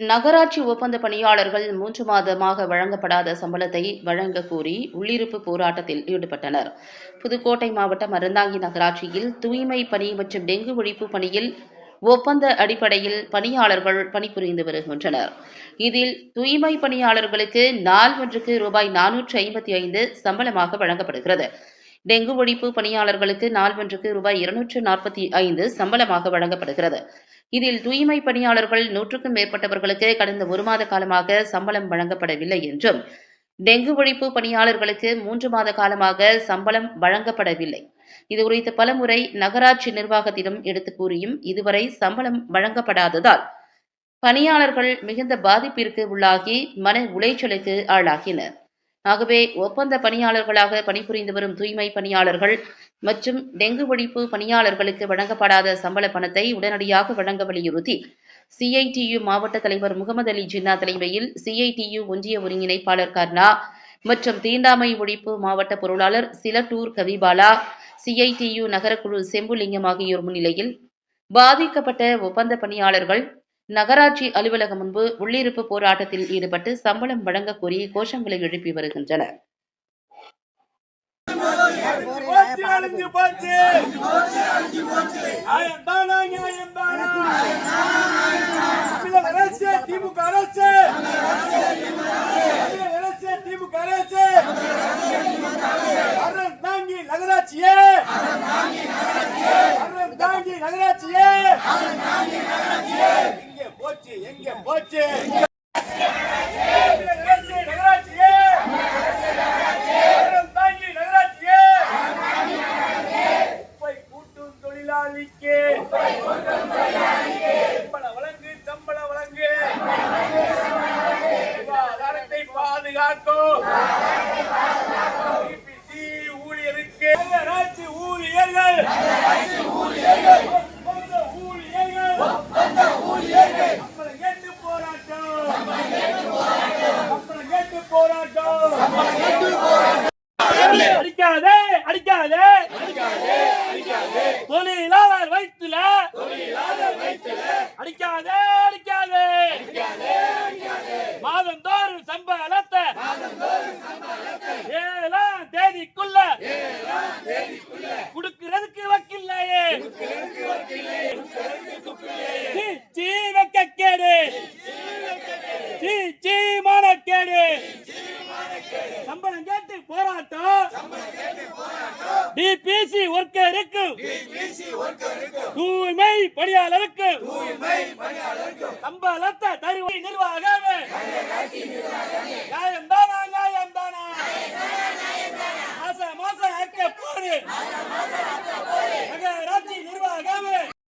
நகராட்சி ஒப்பந்த பணியாளர்கள் மூன்று மாதமாக வழங்கப்படாத சம்பளத்தை வழங்க கோரி உள்ளிருப்பு போராட்டத்தில் ஈடுபட்டனர். புதுக்கோட்டை மாவட்டம் அறந்தாங்கி நகராட்சியில் தூய்மை பணி மற்றும் டெங்கு ஒழிப்பு பணியில் ஒப்பந்த அடிப்படையில் பணியாளர்கள் பணிபுரிந்து வருகின்றனர். இதில் தூய்மை பணியாளர்களுக்கு நாள் ஒன்றுக்கு ரூபாய் நானூற்று ஐம்பத்தி ஐந்து சம்பளமாக வழங்கப்படுகிறது. டெங்கு ஒழிப்பு பணியாளர்களுக்கு நாள் ஒன்றுக்கு ரூபாய் இருநூற்று நாற்பத்தி ஐந்து சம்பளமாக வழங்கப்படுகிறது. இதில் தூய்மை பணியாளர்கள் நூற்றுக்கும் மேற்பட்டவர்களுக்கு கடந்த ஒரு மாத காலமாக சம்பளம் வழங்கப்படவில்லை என்றும் டெங்கு ஒழிப்பு பணியாளர்களுக்கு மூன்று மாத காலமாக சம்பளம் வழங்கப்படவில்லை. இதுகுறித்து பலமுறை நகராட்சி நிர்வாகத்திடம் எடுத்து கூறியும் இதுவரை சம்பளம் வழங்கப்படாததால் பணியாளர்கள் மிகுந்த பாதிப்பிற்கு உள்ளாகி மன உளைச்சலுக்கு ஆளாகினர். ஆகவே ஒப்பந்த பணியாளர்களாக பணிபுரிந்து வரும் தூய்மை பணியாளர்கள் மற்றும் டெங்கு ஒழிப்பு பணியாளர்களுக்கு வழங்கப்படாத சம்பள பணத்தை உடனடியாக வழங்க வலியுறுத்தி சிஐடியு மாவட்ட தலைவர் முகமது அலி ஜின்னா தலைமையில் சிஐடியு ஒன்றிய ஒருங்கிணைப்பாளர் கர்ணா மற்றும் தீண்டாமை ஒழிப்பு மாவட்ட பொருளாளர் சிலட்டூர் கவிபாலா சிஐடியு நகரக்குழு செம்புலிங்கம் ஆகியோர் முன்னிலையில் பாதிக்கப்பட்ட ஒப்பந்த பணியாளர்கள் நகராட்சி அலுவலகம் முன்பு உள்ளிருப்பு போராட்டத்தில் ஈடுபட்டு சம்பளம் வழங்க கோரி கோஷங்களை எழுப்பி வருகின்றனர். போச்சு அழிஞ்சு போச்சு. நியாயம்தானா நியாயம்தானா தமிழக அரசு திமுக அரசு. தமிழக அரசு திமுக அரசு. அறம் தாங்கி நகராட்சியே. அறம் தாங்கி நகராட்சியே. எங்க போச்சு எங்க போச்சு தமிழக அரசு நகராட்சியே அறம் தாங்கி நகராட்சியே குப்பை கூட்டும் தொழிலாளிக்கு சம்பள வழங்கு சம்பள வழங்கு சுகாதாரத்தை பாதுகாக்கும் EPC ஊழியருக்கு நகராட்சி ஊழியர்கள் ஒப்பந்த ஊழியர்கள் சம்பளம் கேட்டு போராட்டம் சம்பளம் கேட்டு போராட்டம் அடிக்காதே அடிக்காதே. தொழிலாளர் வயிற்றுல அடிக்காதே அடிக்காதே. மாதந்தோறும் சம்பளத்தை ஏழாம் தேதிக்குள்ள குடுக்கிறதுக்கு வக்கில்லையே. சீ, சீ வெக்கக்கேடு. சீ சீ மானக்கேடு. சம்பளம் தூய்மை பணியாளருக்கு சம்பளத்தை தருவை நிர்வாகமே. நியாயம் தானா நியாயம் தானா மாச மாசம் ஆக்க போடு.